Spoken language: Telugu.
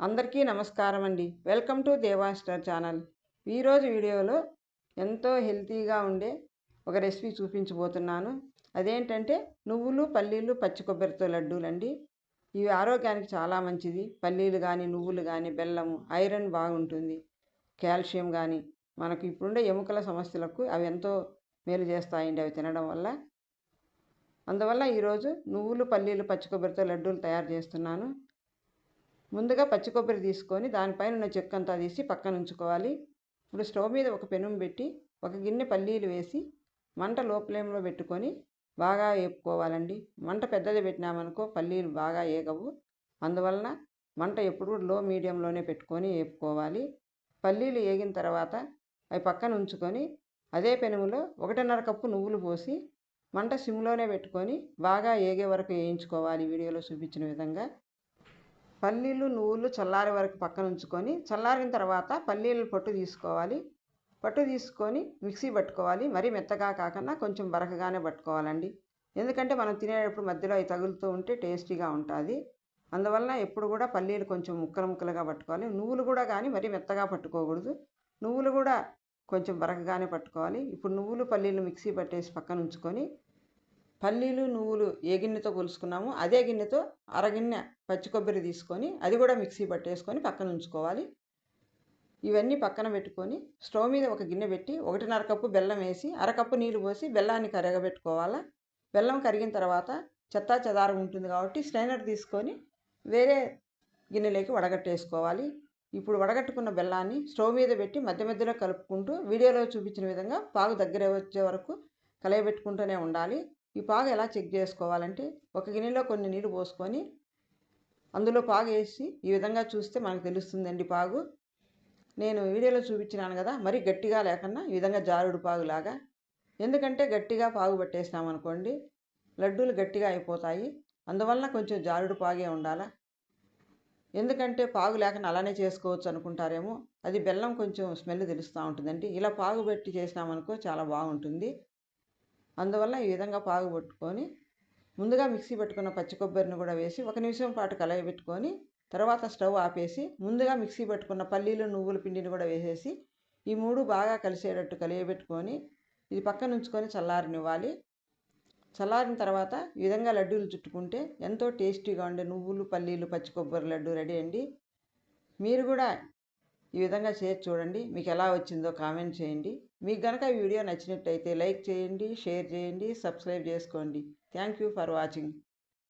అందరికీ నమస్కారం అండి వెల్కమ్ టు దేవాస్టర్ ఛానల్. ఈరోజు వీడియోలో ఎంతో హెల్తీగా ఉండే ఒక రెసిపీ చూపించబోతున్నాను. అదేంటంటే నువ్వులు పల్లీలు పచ్చి కొబ్బరితో లడ్డూలండి. ఇవి ఆరోగ్యానికి చాలా మంచిది. పల్లీలు కానీ నువ్వులు కానీ బెల్లము ఐరన్ బాగుంటుంది. కాల్షియం కానీ మనకు ఇప్పుడుండే ఎముకల సమస్యలకు అవి ఎంతో మేలు చేస్తాయండి అవి తినడం వల్ల. అందువల్ల ఈరోజు నువ్వులు పల్లీలు పచ్చి కొబ్బరితో లడ్డూలు తయారు చేస్తున్నాను. ముందుగా పచ్చి కొబ్బరి తీసుకొని దానిపైన ఉన్న చెక్క అంతా తీసి పక్కన ఉంచుకోవాలి. ఇప్పుడు స్టవ్ మీద ఒక పెనుము పెట్టి ఒక గిన్నె పల్లీలు వేసి మంట లో ఫ్లేమ్లో పెట్టుకొని బాగా వేపుకోవాలండి మంట పెద్దది పెట్టినామనుకో పల్లీలు బాగా వేగవు అందువలన మంట ఎప్పుడు లో మీడియంలోనే పెట్టుకొని వేపుకోవాలి పల్లీలు ఏగిన తర్వాత అవి పక్కన ఉంచుకొని అదే పెనుములో ఒకటిన్నర కప్పు నువ్వులు పోసి మంట సిమ్లోనే పెట్టుకొని బాగా ఏగే వరకు వేయించుకోవాలి. వీడియోలో చూపించిన విధంగా పల్లీలు నువ్వులు చల్లారే వరకు పక్కన ఉంచుకొని చల్లారిన తర్వాత పల్లీలు పొట్టు తీసుకోవాలి. పట్టు తీసుకొని మిక్సీ పట్టుకోవాలి. మరీ మెత్తగా కాకుండా కొంచెం బరకగానే పట్టుకోవాలండి. ఎందుకంటే మనం తినేటప్పుడు మధ్యలో అవి తగులుతూ ఉంటే టేస్టీగా ఉంటుంది. అందువలన ఎప్పుడు కూడా పల్లీలు కొంచెం ముక్కలు ముక్కలుగా పట్టుకోవాలి. నువ్వులు కూడా కానీ మరీ మెత్తగా పట్టుకోకూడదు. నువ్వులు కూడా కొంచెం బరకగానే పట్టుకోవాలి. ఇప్పుడు నువ్వులు పల్లీలు మిక్సీ పట్టేసి పక్కన ఉంచుకొని పల్లీలు నువ్వులు ఏ గిన్నెతో కొలుసుకున్నామో అదే గిన్నెతో అరగిన్నె పచ్చి కొబ్బరి తీసుకొని అది కూడా మిక్సీ పట్టేసుకొని పక్కన ఉంచుకోవాలి. ఇవన్నీ పక్కన పెట్టుకొని స్టవ్ మీద ఒక గిన్నె పెట్టి ఒకటిన్నర కప్పు బెల్లం వేసి అరకప్పు నీళ్ళు పోసి బెల్లాన్ని కరగబెట్టుకోవాలా. బెల్లం కరిగిన తర్వాత చెత్తా చెదారం ఉంటుంది కాబట్టి స్ట్రైనర్ తీసుకొని వేరే గిన్నెలోకి వడగట్టేసుకోవాలి. ఇప్పుడు వడగట్టుకున్న బెల్లాన్ని స్టవ్ మీద పెట్టి మధ్య మధ్యలో కలుపుకుంటూ వీడియోలో చూపించిన విధంగా పాగు దగ్గర వచ్చే వరకు కలయబెట్టుకుంటూనే ఉండాలి. ఈ పాగు ఎలా చెక్ చేసుకోవాలంటే ఒక గిన్నెలో కొన్ని నీళ్ళు పోసుకొని అందులో పాగు వేసి ఈ విధంగా చూస్తే మనకు తెలుస్తుందండి పాగు. నేను వీడియోలో చూపించినాను కదా మరీ గట్టిగా లేకుండా ఈ విధంగా జారుడు పాగులాగా. ఎందుకంటే గట్టిగా పాగు పట్టేసినాం అనుకోండి లడ్డూలు గట్టిగా అయిపోతాయి అందువలన కొంచెం జారుడు పాగే ఉండాలా? ఎందుకంటే పాగు లేకుండా అలానే చేసుకోవచ్చు అనుకుంటారేమో అది బెల్లం కొంచెం స్మెల్ తెలుస్తూ ఉంటుందండి. ఇలా పాగు పెట్టి చేసినామనుకో చాలా బాగుంటుంది. అందువల్ల ఈ విధంగా పాగు పట్టుకొని ముందుగా మిక్సీ పెట్టుకున్న పచ్చి కొబ్బరిని కూడా వేసి ఒక నిమిషం పాటు కలయబెట్టుకొని తర్వాత స్టవ్ ఆపేసి ముందుగా మిక్సీ పెట్టుకున్న పల్లీలు నువ్వుల పిండిని కూడా వేసేసి ఈ మూడు బాగా కలిసేటట్టు కలియబెట్టుకొని ఇది పక్కన ఉంచుకొని చల్లారనివ్వాలి. చల్లారిన తర్వాత ఈ విధంగా లడ్డూలు చుట్టుకుంటే ఎంతో టేస్టీగా ఉండే నువ్వులు పల్లీలు పచ్చి కొబ్బరి లడ్డు రెడీ అండి. మీరు కూడా ఈ విధంగా చేసి చూడండి. మీకు ఎలా వచ్చిందో కామెంట్ చేయండి. మీకు కనుక ఈ వీడియో నచ్చినట్టయితే లైక్ చేయండి షేర్ చేయండి సబ్స్క్రైబ్ చేసుకోండి. Thank you for watching.